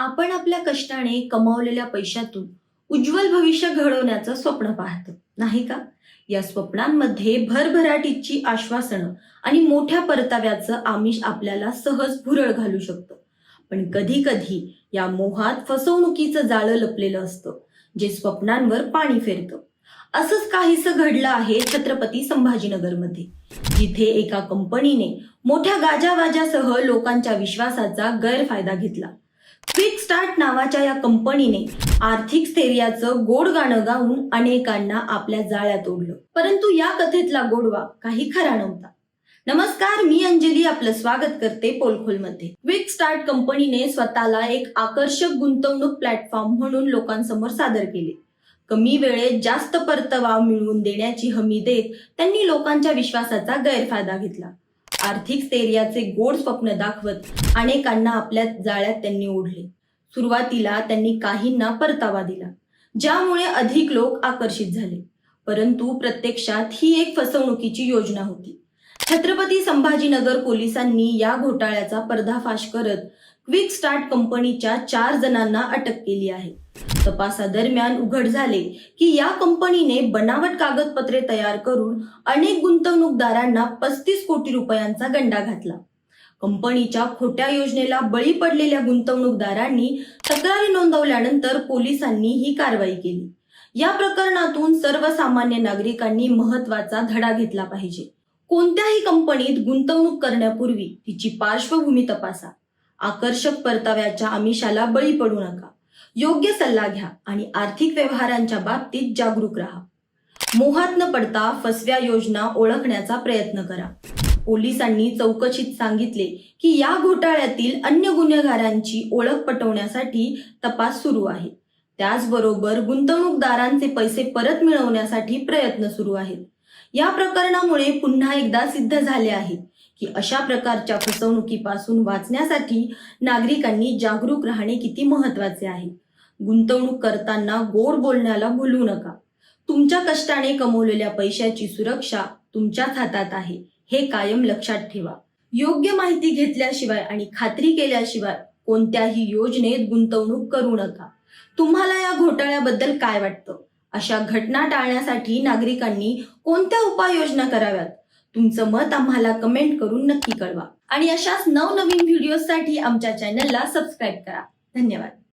आपण आपल्या कष्टाने कमावलेल्या पैशातून उज्ज्वल भविष्य घडवण्याचं स्वप्न पाहतो नाही का? या स्वप्नांमध्ये भरभराटीची आश्वासनं आणि मोठ्या परताव्याचं आमिष आपल्याला सहज भुरळ घालू शकतं. पण कधी कधी या मोहात फसवणुकीचं जाळं लपलेलं असतं जे स्वप्नांवर पाणी फेरतं. असंच काहीसं घडलं आहे छत्रपती संभाजीनगरमध्ये जिथे एका कंपनीने मोठ्या गाजावाजासह लोकांच्या विश्वासाचा गैरफायदा घेतला. क्विक स्टार्ट नावाच्या या कंपनीने आर्थिक स्थैर्याचं गोड गाणं गाऊन अनेकांना आपल्या जाळ्यात ओढलं. परंतु या कथेतला गोडवा काही खरा नव्हता. नमस्कार मी अंजली आपलं स्वागत करते पोलखोलमध्ये. क्विक स्टार्ट कंपनीने स्वतःला एक आकर्षक गुंतवणूक प्लॅटफॉर्म म्हणून लोकांसमोर सादर केले. कमी वेळेत जास्त परतावा मिळवून देण्याची हमी देत त्यांनी लोकांच्या विश्वासाचा गैरफायदा घेतला. आर्थिक स्थैर्याचे गोड स्वप्न दाखवत अनेकांना आपल्या जाळ्यात त्यांनी ओढले. सुरुवातीला त्यांनी काहींना परतावा दिला ज्यामुळे अधिक लोक आकर्षित झाले. परंतु प्रत्यक्षात ही एक फसवणुकीची योजना होती. छत्रपती संभाजीनगर पोलिसांनी या घोटाळ्याचा पर्दाफाश करत क्विक स्टार्ट कंपनीच्या चार जणांना अटक केली आहे. तपासादरम्यान उघड झाले की या कंपनीने बनावट कागदपत्रे तयार करून अनेक गुंतवणूकदारांना पस्तीस कोटी रुपयांचा गंडा घातला. कंपनीच्या खोट्या योजनेला बळी पडलेल्या गुंतवणूकदारांनी तक्रारी नोंदवल्यानंतर पोलिसांनी ही कारवाई केली. या प्रकरणातून सर्वसामान्य नागरिकांनी महत्त्वाचा धडा घेतला पाहिजे. कोणत्याही कंपनीत गुंतवणूक करण्यापूर्वी तिची पार्श्वभूमी तपासा. आकर्षक परताव्याच्या आमिषाला बळी पडू नका. योग्य सल्ला घ्या आणि आर्थिक व्यवहारांच्या बाबतीत जागरूक राहा. मोहात न पडता फसव्या योजना ओळखण्याचा प्रयत्न करा. पोलिसांनी चौकशीत सांगितले की या घोटाळ्यातील अन्य गुन्हेगारांची ओळख पटवण्यासाठी तपास सुरू आहे. त्याचबरोबर गुंतवणूकदारांचे पैसे परत मिळवण्यासाठी प्रयत्न सुरू आहेत. या प्रकरणामुळे पुन्हा एकदा सिद्ध झाले आहे की अशा प्रकारच्या फसवणुकीपासून वाचण्यासाठी नागरिकांनी जागरूक राहणे किती महत्त्वाचे आहे. गुंतवणूक करताना गोड बोलण्याला भुलू नका. तुमच्या कष्टाने कमवलेल्या पैशाची सुरक्षा तुमच्याच हातात आहे हे कायम लक्षात ठेवा. योग्य माहिती घेतल्याशिवाय आणि खात्री केल्याशिवाय कोणत्याही योजनेत गुंतवणूक करू नका. तुम्हाला या घोटाळ्याबद्दल काय वाटतं? अशा घटना टाळण्यासाठी नागरिकांनी कोणत्या उपाययोजना कराव्यात? तुमचं मत आम्हाला कमेंट करून नक्की कळवा. आणि अशाच नवनवीन व्हिडिओसाठी आमच्या चॅनलला सबस्क्राईब करा. धन्यवाद.